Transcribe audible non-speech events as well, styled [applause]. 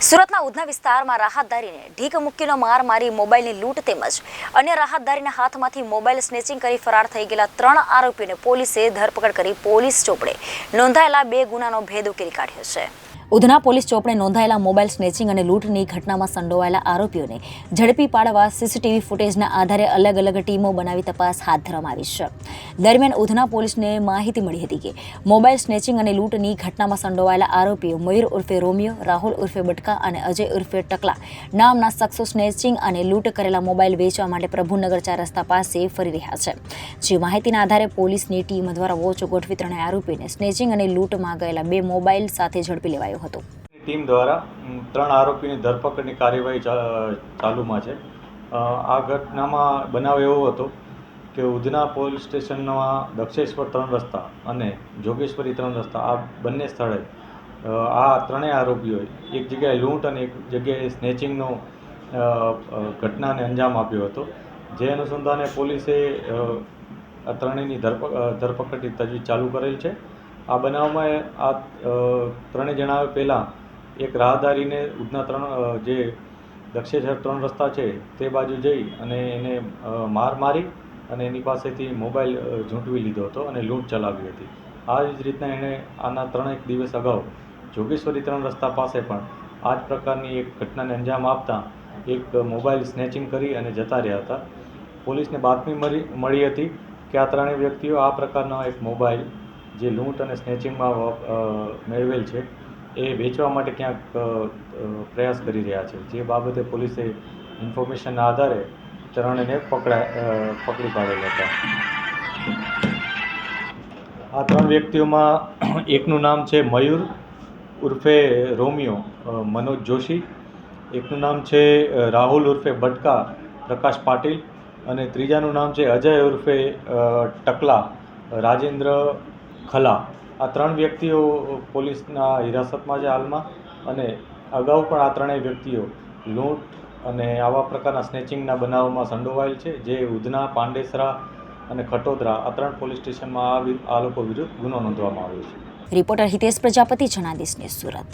સુરતના ઉધના વિસ્તારમાં રાહતદારીને ઢીક મૂકીનો માર મારી મોબાઈલની લૂંટ તેમજ અન્ય રાહતદારીના હાથમાંથી મોબાઈલ સ્નેચિંગ કરી ફરાર થઈ ગયેલા ત્રણ આરોપીઓને પોલીસે ધરપકડ કરી પોલીસ ચોપડે નોંધાયેલા બે ગુનાનો ભેદ ઉકેલી કાઢ્યો છે. ઉધના પોલીસ ચોપડે નોંધાયેલા મોબાઈલ સ્નેચિંગ અને લૂંટની ઘટનામાં સંડોવાયેલા આરોપીઓને ઝડપી પાડવા સીસીટીવી ફૂટેજના આધારે અલગ અલગ ટીમો બનાવી તપાસ હાથ ધરવામાં આવી છે. દરમિયાન ઉધના પોલીસને માહિતી મળી હતી કે મોબાઈલ સ્નેચિંગ અને લૂંટની ઘટનામાં સંડોવાયેલા આરોપીઓ મયુર ઉર્ફે રોમિયો, રાહુલ ઉર્ફે બટકા અને અજય ઉર્ફે ટકલા નામના શખ્સો સ્નેચિંગ અને લૂંટ કરેલા મોબાઈલ વેચવા માટે પ્રભુનગર ચાર રસ્તા પાસે ફરી રહ્યા છે. જે માહિતીના આધારે પોલીસની ટીમ દ્વારા વોચ ગોઠવી ત્રણેય આરોપીને સ્નેચિંગ અને લૂંટમાં ગયેલા બે મોબાઈલ સાથે ઝડપી લેવાયો. હતો. ટીમ દ્વારા ત્રણ આરોપીની ધરપકડની કાર્યવાહી ચાલુમાં છે. આ ઘટનામાં બનાવ એવો હતો કે ઉધના પોલીસ સ્ટેશનમાં દક્ષેશ્વર ત્રણ રસ્તા અને જોગેશ્વરી ત્રણ રસ્તા આ બંને સ્થળે આ ત્રણેય આરોપીઓએ એક જગ્યાએ લૂંટ અને એક જગ્યાએ સ્નેચિંગનો ઘટનાને અંજામ આપ્યો હતો. જે અનુસંધાને પોલીસે આ ત્રણેયની ધરપ ધરપકડની તજવીજ ચાલુ કરેલ છે. આ બનાવમાં આ ત્રણેય જણાવે પહેલાં એક રાહદારીને ઉધના ત્રણ જે દક્ષેશ્વર ત્રણ રસ્તા છે તે બાજુ જઈ અને એને માર મારી અને એની પાસેથી મોબાઈલ ઝૂંટવી લીધો હતો અને લૂંટ ચલાવી હતી. આ જ રીતના એણે આના ત્રણેક દિવસ અગાઉ જોગેશ્વરી ત્રણ રસ્તા પાસે પણ આ જ પ્રકારની એક ઘટનાને અંજામ આપતા એક મોબાઈલ સ્નેચિંગ કરી અને જતા રહ્યા હતા. પોલીસને બાતમી મળી મળી હતી કે આ ત્રણેય વ્યક્તિઓ આ પ્રકારનો એક મોબાઈલ જે લૂંટ અને સ્નેચિંગમાં મેળવેલ છે, એ વેચવા માટે ક્યાંક પ્રયાસ કરી રહ્યા છે. જે બાબતે પોલીસે ઇન્ફોર્મેશનના આધારે ત્રણેયને પકડા પકડી પાડેલ હતા. આ ત્રણ વ્યક્તિઓમાં [clears throat] એકનું નામ છે મયુર, ઉર્ફે રોમિયો મનોજ જોશી. એકનું નામ છે રાહુલ ઉર્ફે બટકા, પ્રકાશ પાટીલ. અને ત્રીજાનું નામ છે અજય ઉર્ફે ટકલા, રાજેન્દ્ર ખલા. આ ત્રણ વ્યક્તિઓ પોલીસના હિરાસતમાં છે હાલમાં અને અગાઉ પણ આ ત્રણેય વ્યક્તિઓ લૂંટ અને આવા પ્રકારના સ્નેચિંગના બનાવોમાં સંડોવાયેલ છે, જે ઉધના, પાંડેસરા અને ખટોદરા આ ત્રણ પોલીસ સ્ટેશનમાં આ લોકો વિરુદ્ધ ગુનો નોંધવામાં આવ્યો છે. રિપોર્ટર હિતેશ પ્રજાપતિ જનાદેશ ને સુરત.